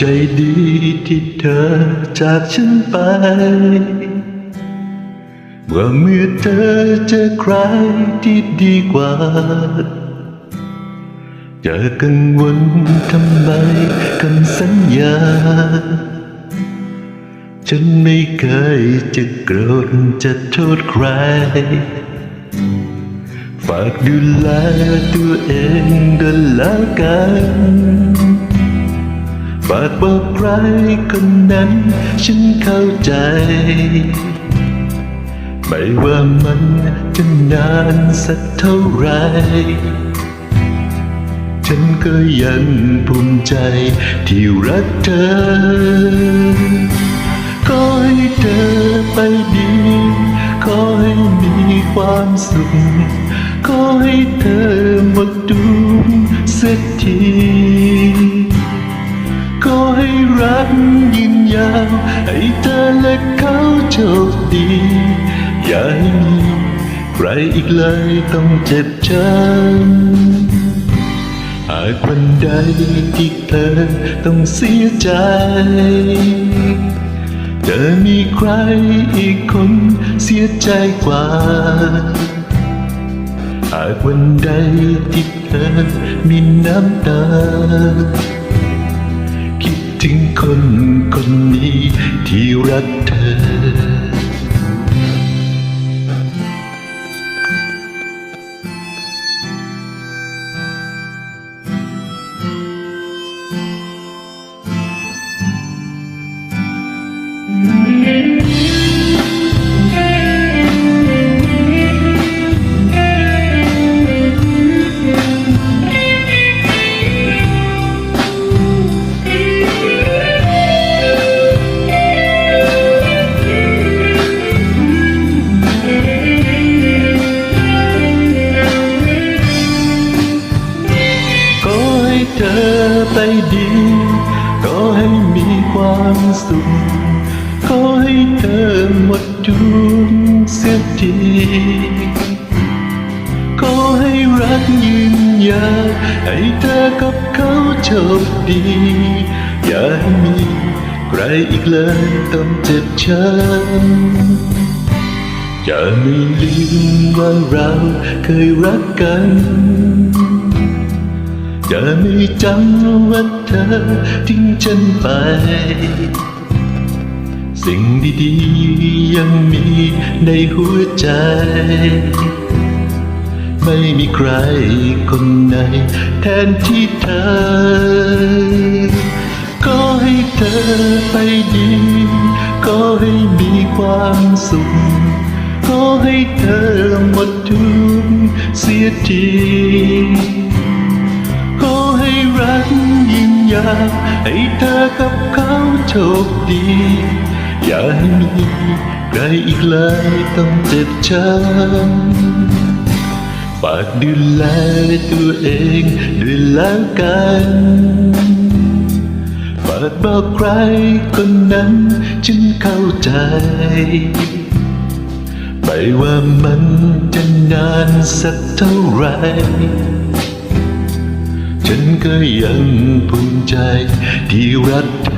ใจดีที่เธอจากฉันไปว่าเมื่อเธอเจอใครที่ดีกว่า จะกังวลทำไมคำสัญญา ฉันไม่เคยจะโกรธจะโทษใคร ฝากดูแลตัวเองด้วยแล้วกัน ฝากบอกใครคนนั้นฉันเข้าใจ ไม่ว่ามันจะนานสักเท่าไร ฉันก็ยังภูมิใจที่รักเธอ ขอให้เธอไปดี ขอให้มีความสุข ขอให้เธอหมดทุกข์สักที รักยืนยาวให้เธอและเขาโชคดี อย่าให้มีใครอีกเลยต้องเจ็บช้ำหากวันใดที่เธอต้องเสียใจจะมีใครอีกคนเสียใจกว่าหากวันใดที่เธอมีน้ำตา ถึงคนคนนี้ที่รักเธอ เธอไปดีขอให้มีความสุข ขอให้เธอหมดทุกเสียทีขอให้รักยืนยาวให้เธอกับเขาโชคดี อย่าให้มีใครอีกเลยต้องเจ็บช้ำจะไม่ลืมว่าเราเคยรักกัน จะไม่จำว่าเธอทิ้งฉันไป สิ่งดีๆยังมีในหัวใจ ไม่มีใครคนไหนแทนที่เธอ ก็ให้เธอไปดี ก็ให้มีความสุข ก็ให้เธอหมดทุกเสียที ยิ่งยาให้เธอกับเขาโชคดี อย่าให้มีใครอีกเลยต้องเจ็บช้ำฝากดูแลตัวเองด้วยแล้วกันฝากบอกใครคนนั้นฉันเข้าใจไม่ว่ามันจะนานสักเท่าไหร ฉันก็ยังภูมิใจที่รักเธ